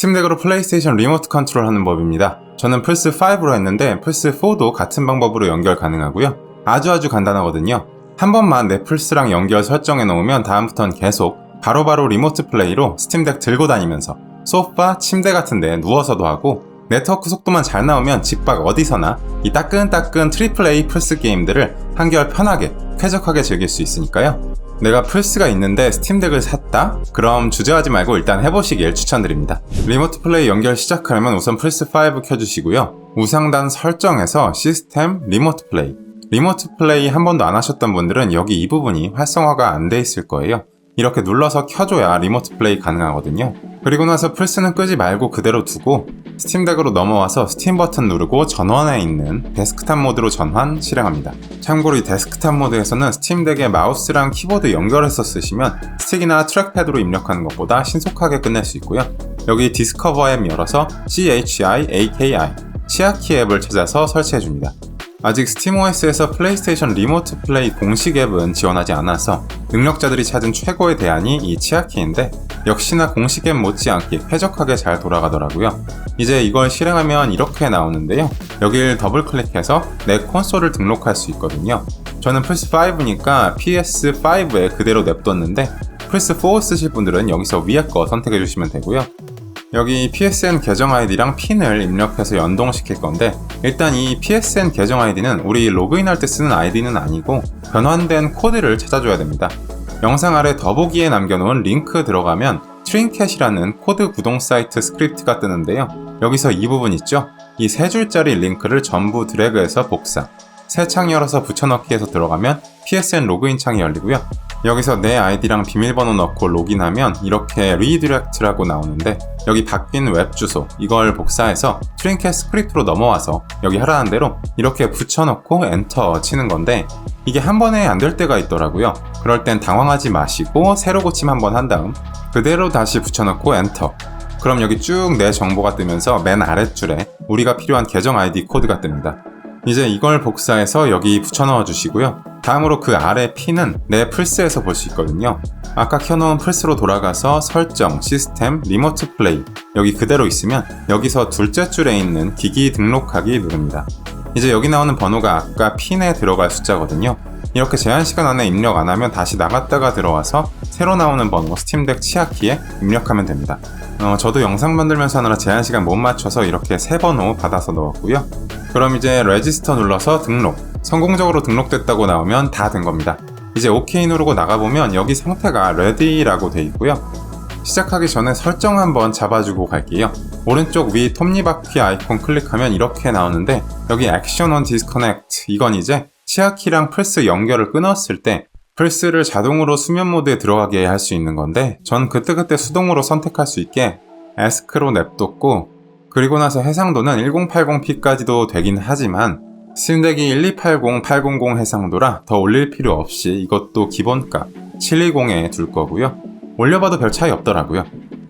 스팀덱으로 플레이스테이션 리모트 컨트롤 하는 법입니다. 저는 플스5로 했는데 플스4도 같은 방법으로 연결 가능하고요. 아주 아주 간단하거든요. 한 번만 내 플스랑 연결 설정해 놓으면 다음부턴 계속 바로바로 바로 리모트 플레이로 스팀덱 들고 다니면서 소파, 침대 같은데 누워서도 하고 네트워크 속도만 잘 나오면 집 밖 어디서나 이 따끈따끈 트리플 A 플스 게임들을 한결 편하게 쾌적하게 즐길 수 있으니까요. 내가 플스가 있는데 스팀덱을 샀다? 그럼 주저하지 말고 일단 해보시길 추천드립니다. 리모트 플레이 연결 시작하려면 우선 플스5 켜주시고요. 우상단 설정에서 시스템 리모트 플레이. 리모트 플레이 한 번도 안 하셨던 분들은 여기 이 부분이 활성화가 안 돼 있을 거예요. 이렇게 눌러서 켜줘야 리모트 플레이 가능하거든요. 그리고 나서 플스는 끄지 말고 그대로 두고 스팀덱으로 넘어와서 스팀 버튼 누르고 전원에 있는 데스크탑 모드로 전환 실행합니다. 참고로 이 데스크탑 모드에서는 스팀덱에 마우스랑 키보드 연결해서 쓰시면 스틱이나 트랙패드로 입력하는 것보다 신속하게 끝낼 수 있고요. 여기 디스커버 앱 열어서 CHI-AKI 치아키 앱을 찾아서 설치해줍니다. 아직 스팀OS에서 플레이스테이션 리모트 플레이 공식 앱은 지원하지 않아서 능력자들이 찾은 최고의 대안이 이 치아키인데 역시나 공식 앱 못지않게 쾌적하게 잘 돌아가더라고요. 이제 이걸 실행하면 이렇게 나오는데요. 여길 더블 클릭해서 내 콘솔을 등록할 수 있거든요. 저는 플스5니까 PS5에 그대로 냅뒀는데 플스4 쓰실 분들은 여기서 위에 거 선택해 주시면 되고요. 여기 PSN 계정 아이디랑 핀을 입력해서 연동시킬 건데 일단 이 PSN 계정 아이디는 우리 로그인할 때 쓰는 아이디는 아니고 변환된 코드를 찾아줘야 됩니다. 영상 아래 더보기에 남겨놓은 링크 들어가면 트링캣이라는 코드 구동 사이트 스크립트가 뜨는데요. 여기서 이 부분 있죠? 이 세 줄짜리 링크를 전부 드래그해서 복사. 새 창 열어서 붙여넣기에서 들어가면 PSN 로그인 창이 열리고요. 여기서 내 아이디랑 비밀번호 넣고 로그인하면 이렇게 리디렉트라고 나오는데 여기 바뀐 웹 주소 이걸 복사해서 트링켓 스크립트로 넘어와서 여기 하라는 대로 이렇게 붙여넣고 엔터 치는 건데 이게 한 번에 안 될 때가 있더라고요. 그럴 땐 당황하지 마시고 새로 고침 한 번 한 다음 그대로 다시 붙여넣고 엔터 그럼 여기 쭉 내 정보가 뜨면서 맨 아랫줄에 우리가 필요한 계정 아이디 코드가 뜹니다. 이제 이걸 복사해서 여기 붙여 넣어 주시고요. 다음으로 그 아래 핀은 내 플스에서 볼 수 있거든요. 아까 켜놓은 플스로 돌아가서 설정, 시스템, 리모트 플레이 여기 그대로 있으면 여기서 둘째 줄에 있는 기기 등록하기 누릅니다. 이제 여기 나오는 번호가 아까 핀에 들어갈 숫자거든요. 이렇게 제한 시간 안에 입력 안 하면 다시 나갔다가 들어와서 새로 나오는 번호 스팀덱 치아키에 입력하면 됩니다. 어, 저도 영상 만들면서 하느라 제한 시간 못 맞춰서 이렇게 세 번호 받아서 넣었고요. 그럼 이제 레지스터 눌러서 등록. 성공적으로 등록됐다고 나오면 다 된 겁니다. 이제 OK 누르고 나가보면 여기 상태가 ready라고 돼 있고요. 시작하기 전에 설정 한번 잡아주고 갈게요. 오른쪽 위 톱니바퀴 아이콘 클릭하면 이렇게 나오는데 여기 액션 온 디스커넥트 이건 이제 치아키랑 플스 연결을 끊었을 때 플스를 자동으로 수면 모드에 들어가게 할 수 있는 건데 전 그때그때 수동으로 선택할 수 있게 에스크로 냅뒀고 그리고 나서 해상도는 1080p까지도 되긴 하지만 스팀덱이 1280, 800 해상도라 더 올릴 필요 없이 이것도 기본값 720에 둘 거고요. 올려봐도 별 차이 없더라고요.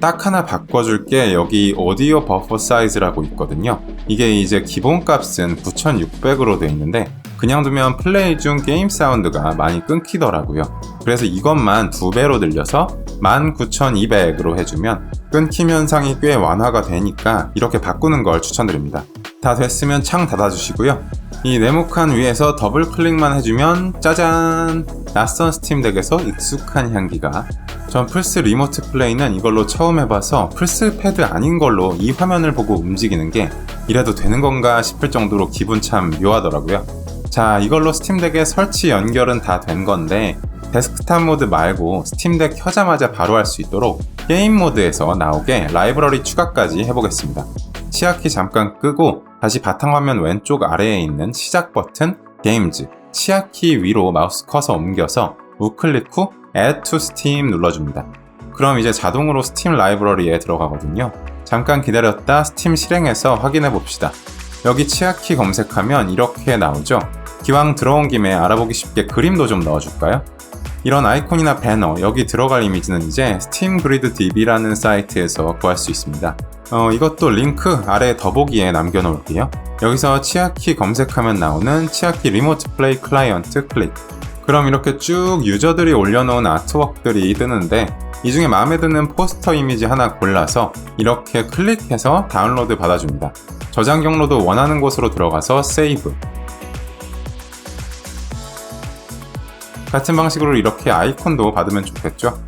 딱 하나 바꿔줄 게 여기 오디오 버퍼 사이즈라고 있거든요. 이게 이제 기본값은 9600으로 되어 있는데 그냥 두면 플레이 중 게임 사운드가 많이 끊기더라고요. 그래서 이것만 두 배로 늘려서 19200으로 해주면 끊김 현상이 꽤 완화가 되니까 이렇게 바꾸는 걸 추천드립니다. 다 됐으면 창 닫아주시고요. 이 네모칸 위에서 더블 클릭만 해주면 짜잔! 낯선 스팀덱에서 익숙한 향기가 전 플스 리모트 플레이는 이걸로 처음 해봐서 플스 패드 아닌 걸로 이 화면을 보고 움직이는 게 이래도 되는 건가 싶을 정도로 기분 참 묘하더라고요. 자, 이걸로 스팀덱에 설치 연결은 다 된 건데 데스크탑 모드 말고 스팀덱 켜자마자 바로 할 수 있도록 게임 모드에서 나오게 라이브러리 추가까지 해보겠습니다. 치아키 잠깐 끄고 다시 바탕화면 왼쪽 아래에 있는 시작 버튼 게임즈 치아키 위로 마우스 커서 옮겨서 우클릭 후 Add to Steam 눌러줍니다. 그럼 이제 자동으로 스팀 라이브러리에 들어가거든요. 잠깐 기다렸다 스팀 실행해서 확인해 봅시다. 여기 치아키 검색하면 이렇게 나오죠. 기왕 들어온 김에 알아보기 쉽게 그림도 좀 넣어줄까요? 이런 아이콘이나 배너, 여기 들어갈 이미지는 이제 스팀 그리드 DB라는 사이트에서 구할 수 있습니다. 어, 이것도 링크 아래 더보기에 남겨놓을게요. 여기서 치아키 검색하면 나오는 치아키 리모트 플레이 클라이언트 클릭. 그럼 이렇게 쭉 유저들이 올려놓은 아트웍들이 뜨는데 이 중에 마음에 드는 포스터 이미지 하나 골라서 이렇게 클릭해서 다운로드 받아줍니다. 저장 경로도 원하는 곳으로 들어가서 세이브. 같은 방식으로 이렇게 아이콘도 받으면 좋겠죠?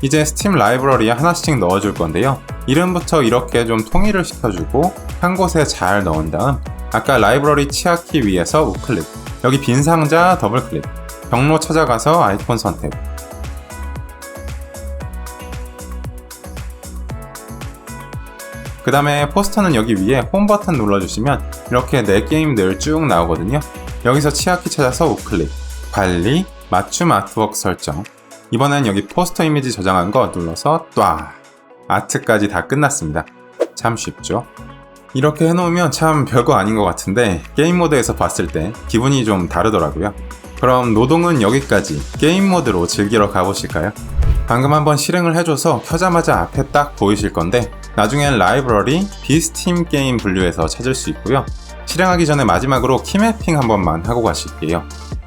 이제 스팀 라이브러리에 하나씩 넣어줄 건데요. 이름부터 이렇게 좀 통일을 시켜주고 한 곳에 잘 넣은 다음 아까 라이브러리 치아키 위에서 우클릭 여기 빈 상자 더블 클릭 경로 찾아가서 아이콘 선택. 그 다음에 포스터는 여기 위에 홈 버튼 눌러주시면 이렇게 내 게임들 쭉 나오거든요. 여기서 치아키 찾아서 우클릭 관리 맞춤 아트웍 설정. 이번엔 여기 포스터 이미지 저장한 거 눌러서 ጧ! 아트까지 다 끝났습니다. 참 쉽죠? 이렇게 해놓으면 참 별거 아닌 것 같은데 게임 모드에서 봤을 때 기분이 좀 다르더라고요. 그럼 노동은 여기까지 게임 모드로 즐기러 가보실까요? 방금 한번 실행을 해줘서 켜자마자 앞에 딱 보이실 건데 나중엔 라이브러리 비스팀 게임 분류에서 찾을 수 있고요. 실행하기 전에 마지막으로 키매핑 한 번만 하고 가실게요.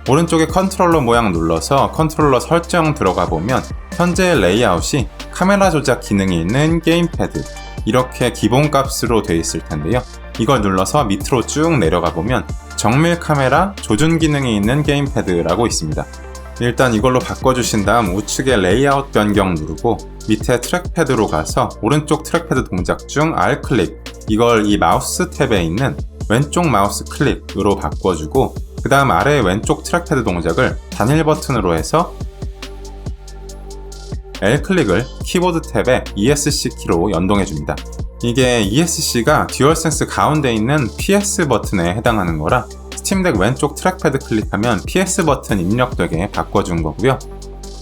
오른쪽에 컨트롤러 모양 눌러서 컨트롤러 설정 들어가 보면 현재 레이아웃이 카메라 조작 기능이 있는 게임패드 이렇게 기본 값으로 되어 있을 텐데요. 이걸 눌러서 밑으로 쭉 내려가 보면 정밀 카메라 조준 기능이 있는 게임패드라고 있습니다. 일단 이걸로 바꿔주신 다음 우측에 레이아웃 변경 누르고 밑에 트랙패드로 가서 오른쪽 트랙패드 동작 중 R 클릭 이걸 이 마우스 탭에 있는 왼쪽 마우스 클릭으로 바꿔주고 그 다음 아래 왼쪽 트랙패드 동작을 단일 버튼으로 해서 L 클릭을 키보드 탭에 ESC 키로 연동해 줍니다. 이게 ESC가 듀얼센스 가운데 있는 PS 버튼에 해당하는 거라 스팀덱 왼쪽 트랙패드 클릭하면 PS 버튼 입력되게 바꿔준 거고요.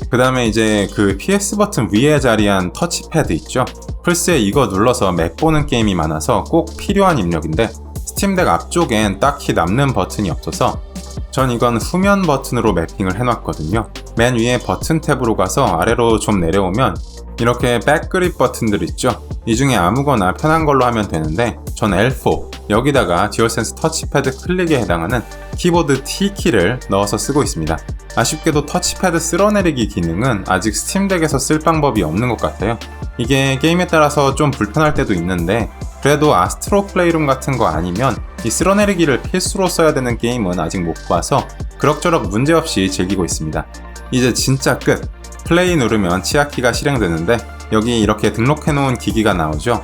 그 다음에 이제 그 PS 버튼 위에 자리한 터치패드 있죠? 플스에 이거 눌러서 맥 보는 게임이 많아서 꼭 필요한 입력인데 스팀덱 앞쪽엔 딱히 남는 버튼이 없어서 전 이건 후면 버튼으로 매핑을 해놨거든요. 맨 위에 버튼 탭으로 가서 아래로 좀 내려오면 이렇게 백그립 버튼들 있죠? 이 중에 아무거나 편한 걸로 하면 되는데 전 L4 여기다가 듀얼센스 터치패드 클릭에 해당하는 키보드 T키를 넣어서 쓰고 있습니다. 아쉽게도 터치패드 쓸어내리기 기능은 아직 스팀덱에서 쓸 방법이 없는 것 같아요. 이게 게임에 따라서 좀 불편할 때도 있는데 그래도 아스트로 플레이룸 같은 거 아니면 이 쓸어내리기를 필수로 써야 되는 게임은 아직 못 봐서 그럭저럭 문제없이 즐기고 있습니다. 이제 진짜 끝! 플레이 누르면 치아키가 실행되는데 여기 이렇게 등록해 놓은 기기가 나오죠.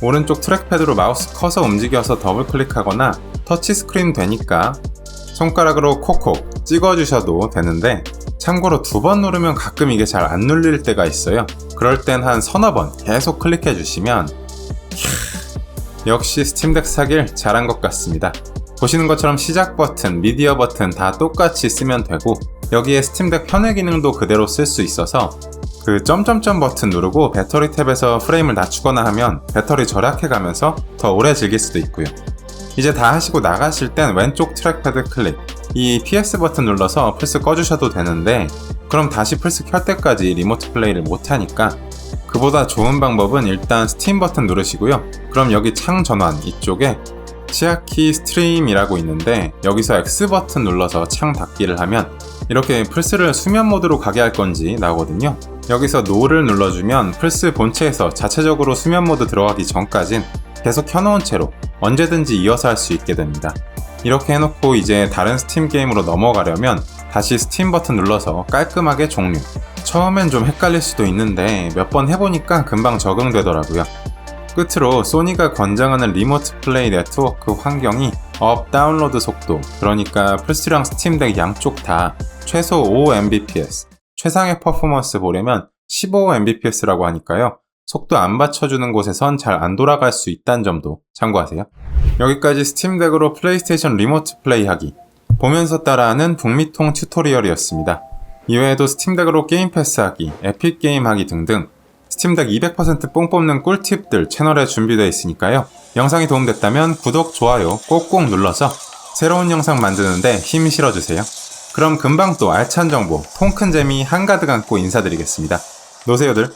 오른쪽 트랙패드로 마우스 커서 움직여서 더블 클릭하거나 터치스크린 되니까 손가락으로 콕콕 찍어주셔도 되는데 참고로 두 번 누르면 가끔 이게 잘 안 눌릴 때가 있어요. 그럴 땐 한 서너 번 계속 클릭해 주시면 역시 스팀덱 사길 잘한 것 같습니다. 보시는 것처럼 시작 버튼, 미디어 버튼 다 똑같이 쓰면 되고 여기에 스팀덱 편의 기능도 그대로 쓸 수 있어서 그 점점점 버튼 누르고 배터리 탭에서 프레임을 낮추거나 하면 배터리 절약해 가면서 더 오래 즐길 수도 있고요. 이제 다 하시고 나가실 땐 왼쪽 트랙패드 클릭 이 PS 버튼 눌러서 플스 꺼주셔도 되는데 그럼 다시 플스 켤 때까지 리모트 플레이를 못하니까 그보다 좋은 방법은 일단 스팀 버튼 누르시고요. 그럼 여기 창 전환 이쪽에 치아키 스트림이라고 있는데 여기서 X 버튼 눌러서 창 닫기를 하면 이렇게 플스를 수면 모드로 가게 할 건지 나오거든요. 여기서 노를 눌러주면 플스 본체에서 자체적으로 수면 모드 들어가기 전까진 계속 켜놓은 채로 언제든지 이어서 할 수 있게 됩니다. 이렇게 해놓고 이제 다른 스팀 게임으로 넘어가려면 다시 스팀 버튼 눌러서 깔끔하게 종료. 처음엔 좀 헷갈릴 수도 있는데 몇 번 해보니까 금방 적응되더라고요. 끝으로 소니가 권장하는 리모트 플레이 네트워크 환경이 업 다운로드 속도 그러니까 플스랑 스팀덱 양쪽 다 최소 5mbps 최상의 퍼포먼스 보려면 15mbps라고 하니까요. 속도 안 받쳐주는 곳에선 잘 안 돌아갈 수 있다는 점도 참고하세요. 여기까지 스팀덱으로 플레이스테이션 리모트 플레이하기 보면서 따라하는 북미통 튜토리얼이었습니다. 이외에도 스팀덱으로 게임 패스하기, 에픽 게임하기 등등 스팀덱 200%뽕 뽑는 꿀팁들 채널에 준비되어 있으니까요. 영상이 도움됐다면 구독, 좋아요 꼭꼭 눌러서 새로운 영상 만드는데 힘 실어주세요. 그럼 금방 또 알찬 정보, 통큰 재미 한가득 안고 인사드리겠습니다. 노세요들.